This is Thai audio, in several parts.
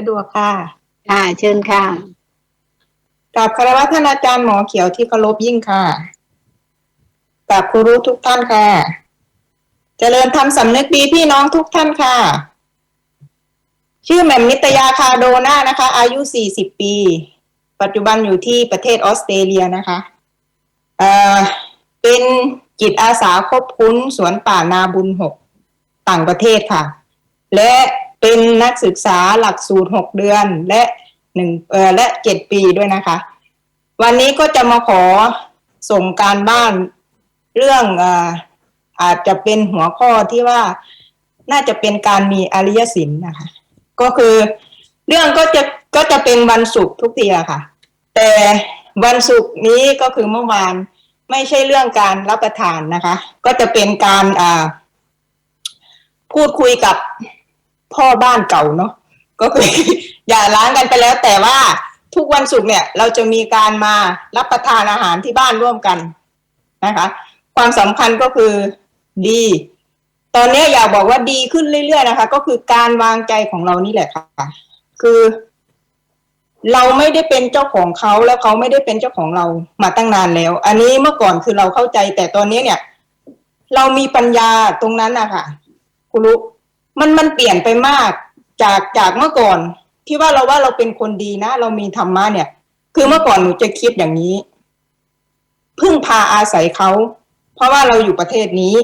สะดวกค่ะ ค่ะเชิญค่ะกับคารวะท่านอาจารย์หมอเขียวที่เคารพยิ่งค่ะกับครูรู้ทุกท่านค่ะเจริญธรรมสำนึกดีพี่น้องทุกท่านค่ะ ชื่อแหม่มนิตยาคาโดนานะคะ อายุ 40 ปี ปัจจุบันอยู่ที่ประเทศออสเตรเลียนะคะเอ่อเป็นจิตอาสาคบคุ้นสวนป่านาบุญหกต่างประเทศค่ะ และ เป็นนักศึกษาหลักสูตรหกเดือนและหนึ่งเออและเจ็ดปีด้วยนะคะ วันนี้ก็จะมาขอส่งการบ้านเรื่องเอ่ออาจจะเป็นหัวข้อที่ว่าน่าจะเป็นการมีอริยสินนะคะ ก็คือเรื่องก็จะก็จะเป็นวันศุกร์ทุกทีอะค่ะ แต่วันศุกร์นี้ก็คือเมื่อวานไม่ใช่เรื่องการรับประทานนะคะ ก็จะเป็นการอ่าพูดคุยกับ พ่อบ้านเก่าเนาะก็คืออย่าล้างกันไปแล้วแต่ว่าทุกวันศุกร์เนี่ย เราจะมีการมารับประทานอาหารที่บ้านร่วมกันนะคะ ความสำคัญก็คือดี ตอนนี้อยากบอกว่าดีขึ้นเรื่อยๆนะคะ ก็คือการวางใจของเรานี่แหละค่ะ คือ เราไม่ได้เป็นเจ้าของเขาแล้วเขาไม่ได้เป็นเจ้าของเรามาตั้งนานแล้ว อันนี้เมื่อก่อนคือเราเข้าใจแต่ตอนนี้เนี่ย เรามีปัญญาตรงนั้นนะคะคุณรู้ มันมันเปลี่ยนไปมากจากจากเมื่อก่อน ที่ว่าเราว่าเราเป็นคนดีนะ เรามีธรรมะเนี่ย คือเมื่อก่อนหนูจะคิดอย่างนี้ พึ่งพาอาศัยเขา เพราะว่าเราอยู่ประเทศนี้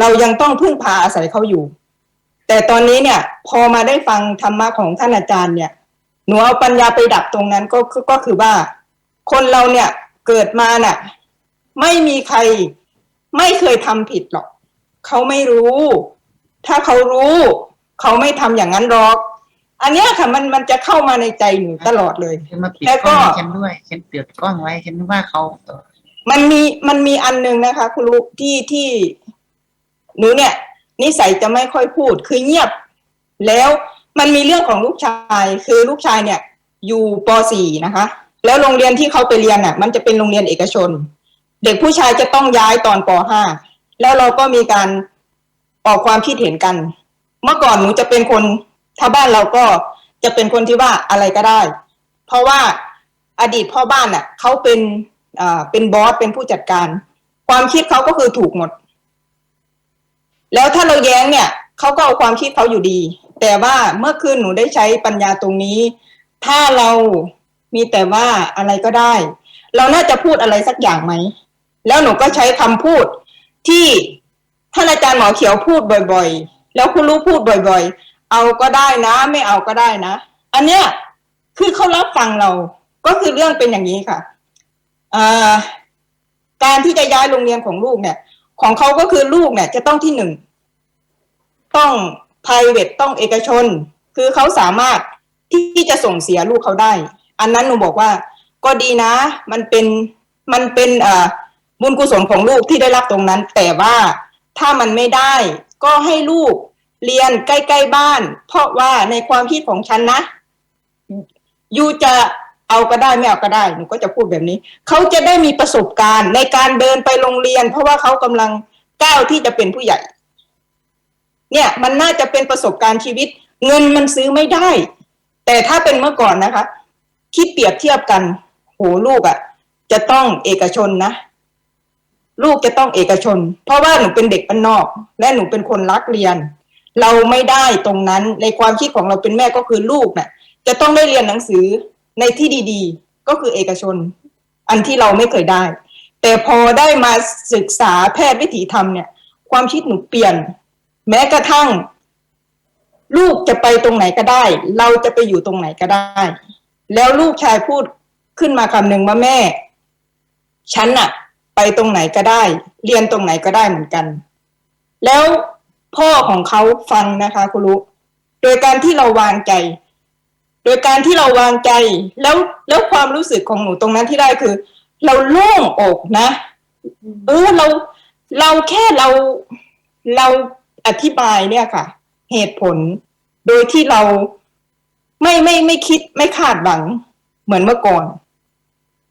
เรายังต้องพึ่งพาอาศัยเขาอยู่ แต่ตอนนี้เนี่ย พอมาได้ฟังธรรมะของท่านอาจารย์เนี่ยหนูเอาปัญญาไปดับตรงนั้นก็คือก็คือว่า คนเราเนี่ยเกิดมาน่ะ ไม่มีใครไม่เคยทำผิดหรอกเขาไม่รู้ ถ้าเขารู้เขาไม่ทำอย่างนั้นหรอก อันเนี้ยค่ะมันมันจะเข้ามาในใจหนูตลอดเลยฉันมาปิดแล้วกก็ล้องให้ฉันด้วยฉันเปิดกล้องไว้ฉันนึกว่าเขาเออมันมีมันมีอันหนึงนะคะ คุณลูกที่ที่หนูเนี่ยนิสัยจะไม่ค่อยพูด คือเงียบ แล้วมันมีเรื่องของลูกชาย คือลูกชายเนี่ย อยู่ป .4 นะคะ แล้วโรงเรียนที่เขาไปเรียนอะ มันจะเป็นโรงเรียนเอกชน เด็กผู้ชายจะต้องย้ายตอนป .5 แล้วเราก็มีการ ออกความคิดเห็นกัน เมื่อก่อนหนูจะเป็นคนถ้าบ้านเราก็จะเป็นคนที่ว่าอะไรก็ได้ เพราะว่าอดีตพ่อบ้านอะเขาเป็นอ่าเป็นบอสเป็นผู้จัดการ ความคิดเขาก็คือถูกหมด แล้วถ้าเราแย้งเนี่ยเขาก็เอาความคิดเขาอยู่ดี แต่ว่าเมื่อคืนหนูได้ใช้ปัญญาตรงนี้ ถ้าเรามีแต่ว่าอะไรก็ได้ เราน่าจะพูดอะไรสักอย่างไหม แล้วหนูก็ใช้คำพูดที่ ท่านอาจารย์หมอเขียวพูดบ่อย ๆ แล้วคุณรู้พูดบ่อย ๆ เอาก็ได้นะ ไม่เอาก็ได้นะ อันเนี้ยคือเขารับฟังเรา ก็คือเรื่องเป็นอย่างนี้ค่ะการที่จะย้ายโรงเรียนของลูกเนี่ย ของเขาก็คือลูกเนี่ย จะต้องที่หนึ่งต้อง private ต้องเอกชน คือเขาสามารถที่จะส่งเสียลูกเขาได้ อันนั้นหนูบอกว่า ก็ดีนะ มันเป็นมันเป็นบุญกุศลของลูกที่ได้รับตรงนั้น แต่ว่า ถ้ามันไม่ได้ ก็ให้ลูกเรียนใกล้ๆบ้าน เพราะว่าในความคิดของฉันนะยูจะเอาก็ได้ไม่เอาก็ได้หนูก็จะพูดแบบนี้ เขาจะได้มีประสบการณ์ในการเดินไปโรงเรียน เพราะว่าเขากำลังก้าวที่จะเป็นผู้ใหญ่ เนี่ย มันน่าจะเป็นประสบการณ์ชีวิต เงินมันซื้อไม่ได้ แต่ถ้าเป็นเมื่อก่อนนะคะคิดเปรียบเทียบกัน โหลูกอะ่ะ จะต้องเอกชนนะ ลูกจะต้องเอกชน เพราะว่าหนูเป็นเด็กบ้านนอก และหนูเป็นคนรักเรียน เราไม่ได้ตรงนั้นในความคิดของเราเป็นแม่ก็คือลูกน่ะจะต้องได้เรียนหนังสือในที่ดีๆ ก็คือเอกชน อันที่เราไม่เคยได้ แต่พอได้มาศึกษาแพทย์วิถีธรรมเนี่ย ความคิดหนูเปลี่ยน แม้กระทั่ง ลูกจะไปตรงไหนก็ได้ เราจะไปอยู่ตรงไหนก็ได้ แล้วลูกชายพูดขึ้นมาคำหนึ่งว่าแม่ ฉันอะ ไปตรงไหนก็ได้ เรียนตรงไหนก็ได้เหมือนกัน แล้วพ่อของเขาฟังนะคะคุณรู้โดยการที่เราวางใจ โดยการที่เราวางใจแล้วแล้วความรู้สึกของหนูตรงนั้นที่ได้คือ เราโล่งอกนะ เออเราเราแค่เราเราอธิบายเนี่ยค่ะ เหตุผล โดยที่เราไม่ไม่ไม่คิดไม่คาดหวังเหมือนเมื่อก่อน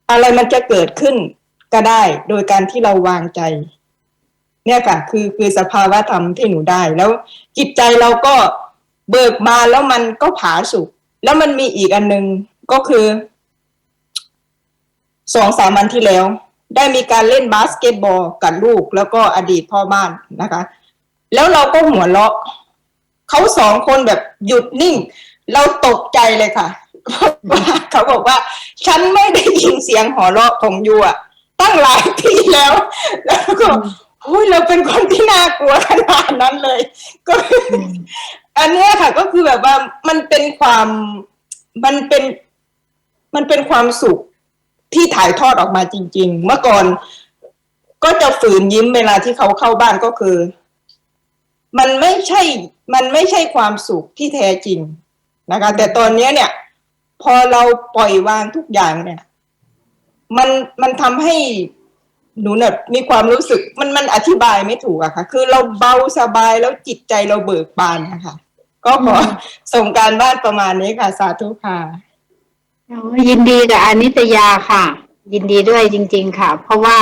อะไรมันจะเกิดขึ้น ก็ได้โดยการที่เราวางใจ เนี่ยค่ะ คือคือสภาวะธรรมที่หนูได้แล้ว จิตใจเราก็เบิกบานแล้วมันก็ผาสุกแล้วมันมีอีกอันหนึ่งก็คือสองสามวันที่แล้ว ได้มีการเล่นบาสเกตบอลกับลูก แล้วก็อดีตพ่อบ้านนะคะ แล้วเราก็หัวเราะเขาสองคนแบบหยุดนิ่ง เราตกใจเลยค่ะเพราะว่าเขาบอกว่า ฉันไม่ได้ยินเสียงหัวเราะของยูอะ ตั้งหลายปีแล้ว แล้วก็โอ้ยเราเป็นคนที่น่ากลัวขนาดนั้นเลย ก็คือออันเนี้ยค่ะก็คือแบบว่ามันเป็นความมันเป็นมันเป็นความสุขที่ถ่ายทอดออกมาจริง ๆ เมื่อก่อนก็จะฝืนยิ้มเวลาที่เขาเข้าบ้านก็คือ มันไม่ใช่ มันไม่ใช่ความสุขที่แท้จริงนะคะ แต่ตอนเนี้ยเนี่ย พอเราปล่อยวางทุกอย่างเนี่ย มันมันทำให้หนูเนี่ยมีความรู้สึกมันมันอธิบายไม่ถูกอะค่ะ คือเราเบาสบายแล้วจิตใจเราเบิกบานนะคะก็ขอส่งการบ้านประมาณนี้ค่ะ สาธุค่ะโอ้ยินดีกับอานิตยาค่ะ ยินดีด้วยจริง ๆ ค่ะ เพราะว่า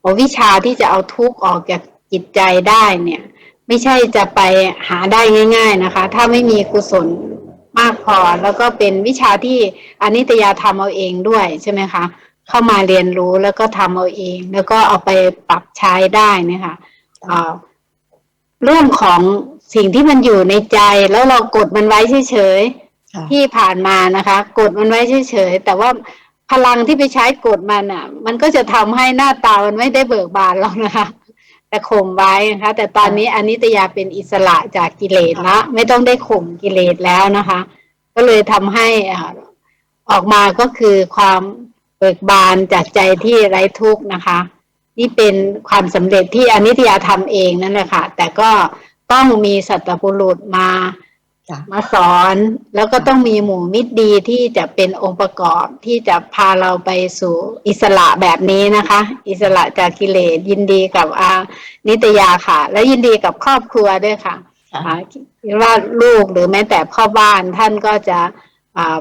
โอ้วิชาที่จะเอาทุกข์ออกจากจิตใจได้เนี่ย ไม่ใช่จะไปหาได้ง่าย ๆนะคะ ถ้าไม่มีกุศลมากพอแล้วก็เป็นวิชาที่อานิตยาทำเอาเองด้วยใช่ไหมคะ เข้ามาเรียนรู้แล้วก็ทำเอาเอง แล้วก็เอาไปปรับใช้ได้เนะคะอ่าเรื่องของสิ่งที่มันอยู่ในใจ แล้วเรากดมันไว้เฉยๆค่ะที่ผ่านมานะคะ กดมันไว้เฉยๆแต่ว่าพลังที่ไปใช้กดมันอะ มันก็จะทำให้หน้าตามันไม่ได้เบิกบานหรอกนะคะ แต่ข่มไว้นะคะ แต่ตอนนี้อนิตยาเป็นอิสระจากกิเลสละไม่ต้องได้ข่มกิเลสแล้วนะคะ ก็เลยทำให้อ่าออกมาก็คือความ เบิกบานจากใจที่ไร้ทุกข์นะคะ นี่เป็นความสำเร็จที่อนิตยาทำเองนั่นแหละค่ะ แต่ก็ต้องมีสัตบุรุษมาจ้ะมาสอนแล้วก็ต้องมีหมู่มิตรดีที่จะเป็นองค์ประกอบที่จะพาเราไปสู่อิสระแบบนี้นะคะ อิสระจากกิเลสยินดีกับอานิตยาค่ะ และยินดีกับครอบครัวด้วยค่ะค่ะอ่าคิดว่าลูกหรือแม้แต่พ่อบ้านท่านก็จะอ่า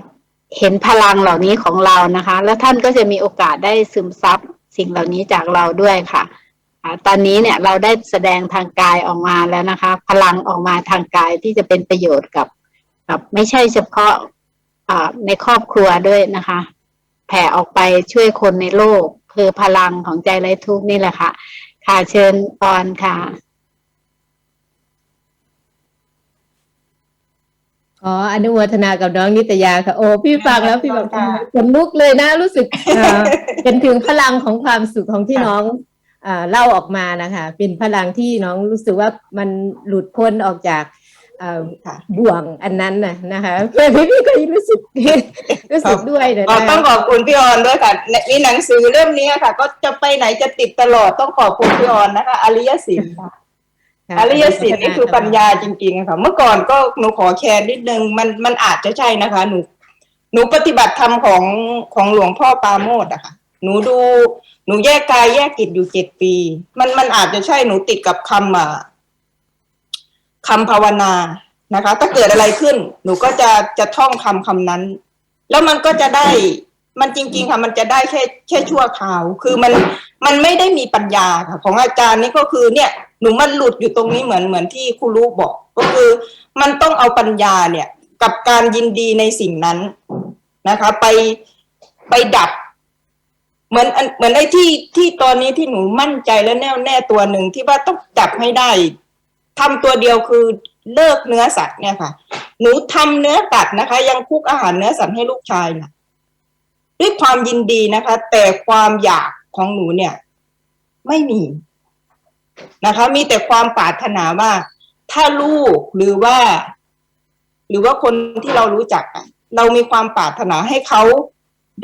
เห็นพลังเหล่านี้ของเรานะคะ แล้วท่านก็จะมีโอกาสได้ซึมซับสิ่งเหล่านี้จากเราด้วยค่ะตอนนี้เนี่ยเราได้แสดงทางกายออกมาแล้วนะคะ พลังออกมาทางกายที่จะเป็นประโยชน์กับกับไม่ใช่เฉพาะในครอบครัวด้วยนะคะ แผ่ออกไปช่วยคนในโลก คือพลังของใจไร้ทุกข์นี่แหละค่ะ ค่ะเชิญปอนค่ะ ขออนุโมทนากับน้องนิตยาค่ะ โอ้พี่ฟังแล้วพี่แบบค่ะขนลุกเลยนะรู้สึกเอ่อเป็นถึงพลังของความสุขของที่น้องอ่าเล่าออกมานะคะ เป็นพลังที่น้องรู้สึกว่ามันหลุดพ้นออกจากเอ่อค่ะบ่วงอันนั้นน่ะนะคะเพื่อนพี่ก็รู้สึกรู้สึกด้วยนะอ๋อคะต้องขอบคุณพี่ออนด้วยค่ะในมีหนังสือเล่มนี้ค่ะ ก็จะไปไหนจะติดตลอดต้องขอบคุณพี่ออนนะคะ อริยสินค่ะค่ะ อริยสินนี่คือปัญญาจริงๆค่ะเมื่อก่อนก็หนูขอแชร์นิดนึงมันมันอาจจะใช่นะคะ หนูหนูปฏิบัติธรรมของของหลวงพ่อปราโมดอะค่ะ หนูดู หนูแยกกายแยกจิตอยู่เจ็ดปี มันมันอาจจะใช่หนูติดกับคำอะคำภาวนานะคะ ถ้าเกิดอะไรขึ้น หนูก็จะจะท่องคำคำนั้น แล้วมันก็จะได้มันจริง ๆ ค่ะ มันจะได้แค่แค่ชั่วคราว คือมันมันไม่ได้มีปัญญาค่ะ ของอาจารย์นี่ก็คือเนี่ย หนูมันหลุดอยู่ตรงนี้เหมือนเหมือนที่ครูรู้บอก ก็คือมันต้องเอาปัญญาเนี่ยกับการยินดีในสิ่งนั้นนะคะ ไปไปดับ เหมือนอันเหมือนไอ้ที่ที่ตอนนี้ที่หนูมั่นใจและแน่วแน่ตัวหนึ่งที่ว่าต้องจับให้ได้ทำตัวเดียวคือเลิกเนื้อสัตว์เนี่ยค่ะ หนูทำเนื้อสัตว์นะคะ ยังคุกอาหารเนื้อสัตว์ให้ลูกชายนะด้วยความยินดีนะคะ แต่ความอยากของหนูเนี่ย ไม่มี นะคะ มีแต่ความปรารถนาว่า ถ้าลูกหรือว่า หรือว่าคนที่เรารู้จักเรามีความปรารถนาให้เขา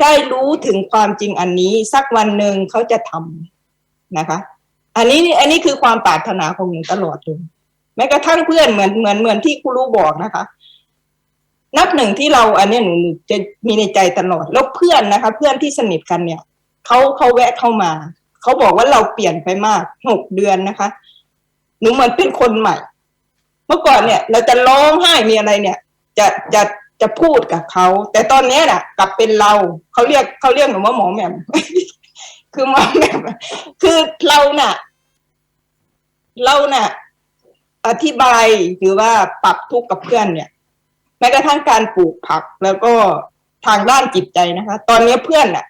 ได้รู้ถึงความจริงอันนี้ สักวันหนึ่งเขาจะทำนะคะ อันนี้อันนี้คือความปรารถนาของหนูตลอดเลยแม้กระทั่งเพื่อนเหมือนเหมือนเหมือนที่ครูรู้บอกนะคะ นับหนึ่งที่เราอันนี้หนูหนูจะมีในใจตลอด แล้วเพื่อนนะคะ เพื่อนที่สนิทกันเนี่ยเขาเขาแวะเข้ามา เขาบอกว่าเราเปลี่ยนไปมากหกเดือนนะคะ หนูเหมือนเป็นคนใหม่ เมื่อก่อนเนี่ย เราจะร้องไห้มีอะไรเนี่ย จะจะจะพูดกับเขา แต่ตอนนี้น่ะ กลับเป็นเราเขาเรียกเขาเรียกหนูว่าหมอแหม่มคือหมอแหม่มคือเราน่ะ เราน่ะ อธิบายหรือว่าปรับทุกข์กับเพื่อนเนี่ยแม้กระทั่งการปลูกผักแล้วก็ทางด้านจิตใจนะคะ ตอนนี้เพื่อนน่ะ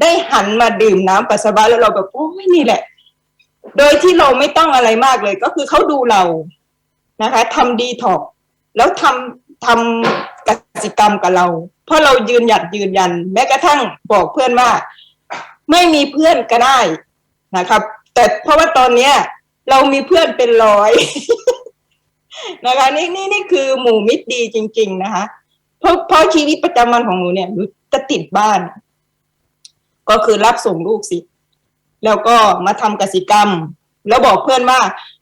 ได้หันมาดื่มน้ำปัสสาวะแล้วเราแบบโอ้ยนี่แหละ โดยที่เราไม่ต้องอะไรมากเลย ก็คือเขาดูเรานะคะทำดีถอกแล้วทำทำกสิกรรมกับเรา เพราะเรายืนหยัดยืนยัน แม้กระทั่งบอกเพื่อนว่า ไม่มีเพื่อนก็ได้นะครับ แต่เพราะว่าตอนเนี้ย เรามีเพื่อนเป็นร้อยนะคะนี่นี่นี่คือหมู่มิตรดีจริง ๆ นะคะเพราะเพราะชีวิตประจำวันของหนูเนี่ยหนูจะติดบ้าน ก็คือรับส่งลูกสิ แล้วก็มาทำกสิกรรม แล้วบอกเพื่อนว่า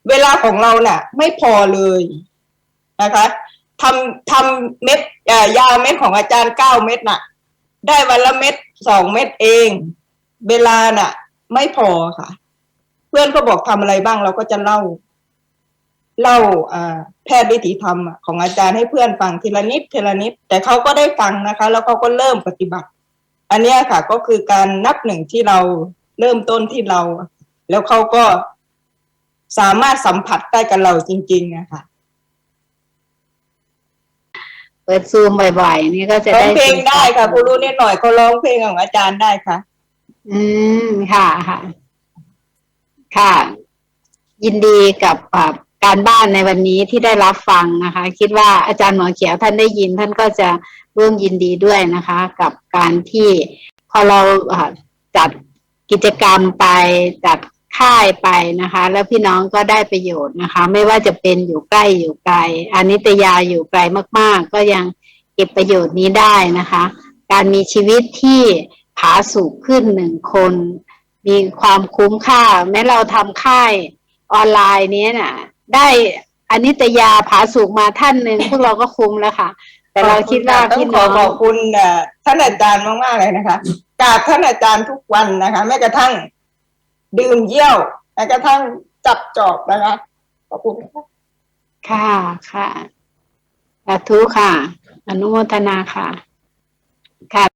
เวลาของเราน่ะ ไม่พอเลยนะคะทำทำเม็ดยาเม็ดของอาจารย์เก้าเม็ดน่ะ ได้วันละเม็ดสองเม็ดเอง เวลาน่ะ ไม่พอค่ะ เพื่อนก็บอกทำอะไรบ้างเราก็จะเล่า เล่าแพทย์วิถีธรรมของอาจารย์ให้เพื่อนฟังทีละนิดทีละนิด แต่เขาก็ได้ฟังนะคะ แล้วเขาก็เริ่มปฏิบัติ อันเนี้ยค่ะก็คือการนับหนึ่งที่เราเริ่มต้นที่เรา แล้วเขาก็สามารถสัมผัสได้กับเราจริงๆนะคะเปิดซูมบ่อยๆนี่ก็จะร้อได้งเพลงได้ค่ะครูรู้นิดหน่อยเขาร้องเพลงของอาจารย์ได้ค่ะ อืมค่ะค่ะ ค่ะ ยินดีกับอ่า การบ้านในวันนี้ที่ได้รับฟังนะคะ คิดว่าอาจารย์หมอเขียวท่านได้ยิน ท่านก็จะร่วมยินดีด้วยนะคะ กับการที่พอเราจัดกิจกรรมไปจัดค่ายไปนะคะ แล้วพี่น้องก็ได้ประโยชน์นะคะ ไม่ว่าจะเป็นอยู่ใกล้อยู่ไกลอานิตยาอยู่ไกลมาก ๆ ก็ยังเก็บประโยชน์นี้ได้นะคะ การมีชีวิตที่ผาสุกขึ้นหนึ่งคน มีความคุ้มค่า แม้เราทำค่ายออนไลน์นี้ยน่ะ ได้อนิตยาผาสุกมาท่านหนึ่งพวกเราก็คุ้มแล้วค่ะ แต่เราคิดว่าต้องพี่ขน้อองขอบคุณเอ่อท่านอาจารย์มากๆเลยนะคะกราบท่านอาจารย์ทุกวันนะคะแม้กระทั่งดื่มเยี่ยวแม้กระทั่งจับจอบนะคะขอบคุณค่ะค่ะค่ะสาธุค่ะ อนุโมทนาค่ะค่ะ